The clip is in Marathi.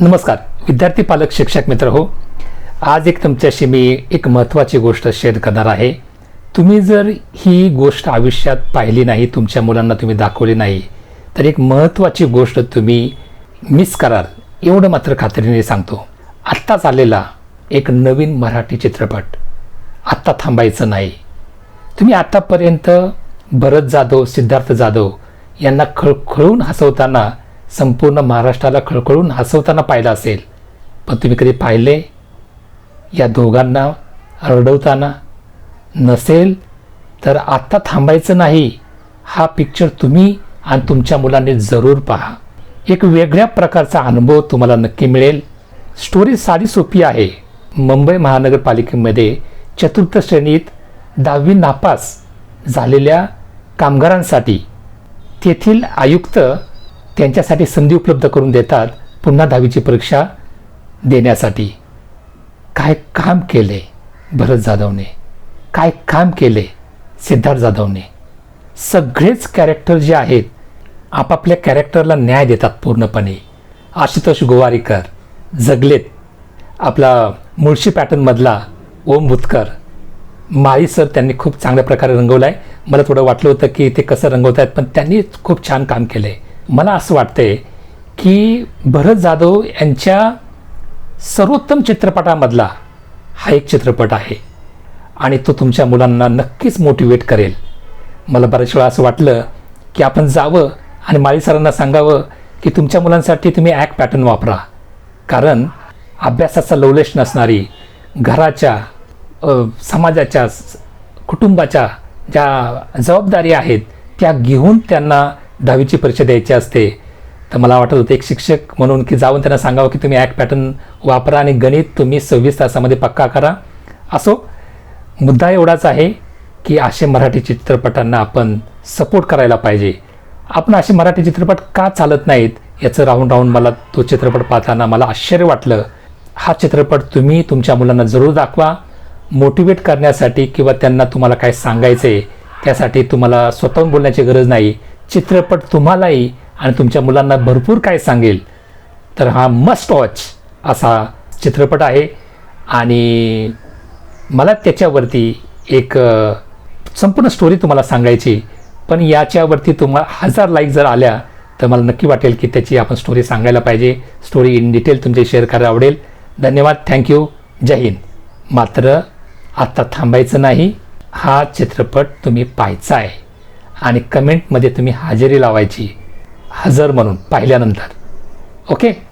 नमस्कार. विद्यार्थी पालक शिक्षक मित्र हो आज एक तुमच्याशी मी एक महत्त्वाची गोष्ट शेअर करणार आहे. तुम्ही जर ही गोष्ट आयुष्यात पाहिली नाही तुमच्या मुलांना तुम्ही दाखवली नाही तर एक महत्त्वाची गोष्ट तुम्ही मिस कराल एवढं मात्र खात्रीने सांगतो. आत्ताच आलेला एक नवीन मराठी चित्रपट. आत्ता थांबायचं नाही. तुम्ही आत्तापर्यंत भरत जाधव सिद्धार्थ जाधव यांना खळखळून हसवताना संपूर्ण महाराष्ट्राला खळखळून हसवताना पाहिलं असेल. पण तुम्ही कधी पाहिले. या दोघांना रडवताना नसेल तर आत्ता थांबायचं नाही. हा पिक्चर तुम्ही आणि तुमच्या मुलांनी जरूर पहा. एक वेगळ्या प्रकारचा अनुभव तुम्हाला नक्की मिळेल. स्टोरी साधी सोपी आहे. मुंबई महानगरपालिकेमध्ये चतुर्थ श्रेणीत दहावी नापास झालेल्या कामगारांसाठी तेथील आयुक्त त्यांच्यासाठी संधी उपलब्ध करून देतात पुन्हा दहावीची परीक्षा देण्यासाठी. काय काम केले भरत जाधवने? काय काम केले सिद्धार्थ जाधवने? सगळेच कॅरेक्टर जे आहेत आपापल्या कॅरेक्टरला न्याय देतात पूर्णपणे. आशुतोष गोवारीकर जगलेत. आपला मुळशी पॅटर्नमधला ओम भुतकर. माळी सर त्यांनी खूप चांगल्या प्रकारे रंगवलं आहे मला थोडं वाटलं होतं की ते कसं रंगवत आहेत पण त्यांनी खूप छान काम केलं आहे मला असं वाटतंय की भरत जाधव यांच्या सर्वोत्तम चित्रपटामधला हा एक चित्रपट आहे. आणि तो तुमच्या मुलांना नक्कीच मोटिवेट करेल. मला बऱ्याच वेळा असं वाटलं की आपण जावं आणि माळी सरांना सांगावं की तुमच्या मुलांसाठी तुम्ही ॲक्ट पॅटर्न वापरा. कारण अभ्यासाचा लवलेश नसणारी घराच्या समाजाच्या कुटुंबाच्या ज्या जबाबदारी आहेत त्या घेऊन त्यांना दहावीची परीक्षा द्यायची असते तर मला वाटत होतं एक शिक्षक म्हणून की जाऊन त्यांना सांगावं की तुम्ही ॲक्ट पॅटर्न वापरा आणि गणित तुम्ही सव्वीस तासामध्ये पक्का करा. असो मुद्दा एवढाच आहे की असे मराठी चित्रपटांना आपण सपोर्ट करायला पाहिजे. आपण असे मराठी चित्रपट का चालत नाहीत याचं राहून राहून मला तो चित्रपट पाहताना मला आश्चर्य वाटलं. हा चित्रपट तुम्ही तुमच्या मुलांना जरूर दाखवा. मोटिवेट करण्यासाठी किंवा त्यांना तुम्हाला काय सांगायचं आहे त्यासाठी तुम्हाला स्वतःहून बोलण्याची गरज नाही. चित्रपट तुम्हालाही आणि तुमच्या मुलांना भरपूर काय सांगेल. तर हा मस्ट वॉच असा चित्रपट आहे. आणि मला त्याच्यावरती एक संपूर्ण स्टोरी तुम्हाला सांगायची पण याच्यावरती तुम्हाला हजार लाईक जर आल्या तर मला नक्की वाटेल की त्याची आपण स्टोरी सांगायला पाहिजे. स्टोरी इन डिटेल तुमचे शेअर करायला आवडेल. धन्यवाद. Thank you Jai Hind. मात्र आत्ता थांबायचं नाही. हा चित्रपट तुम्ही पाहायचा आहे. आणि कमेंटमध्ये तुम्ही हजेरी लावायची. हजर म्हणून पाहिल्यानंतर. ओके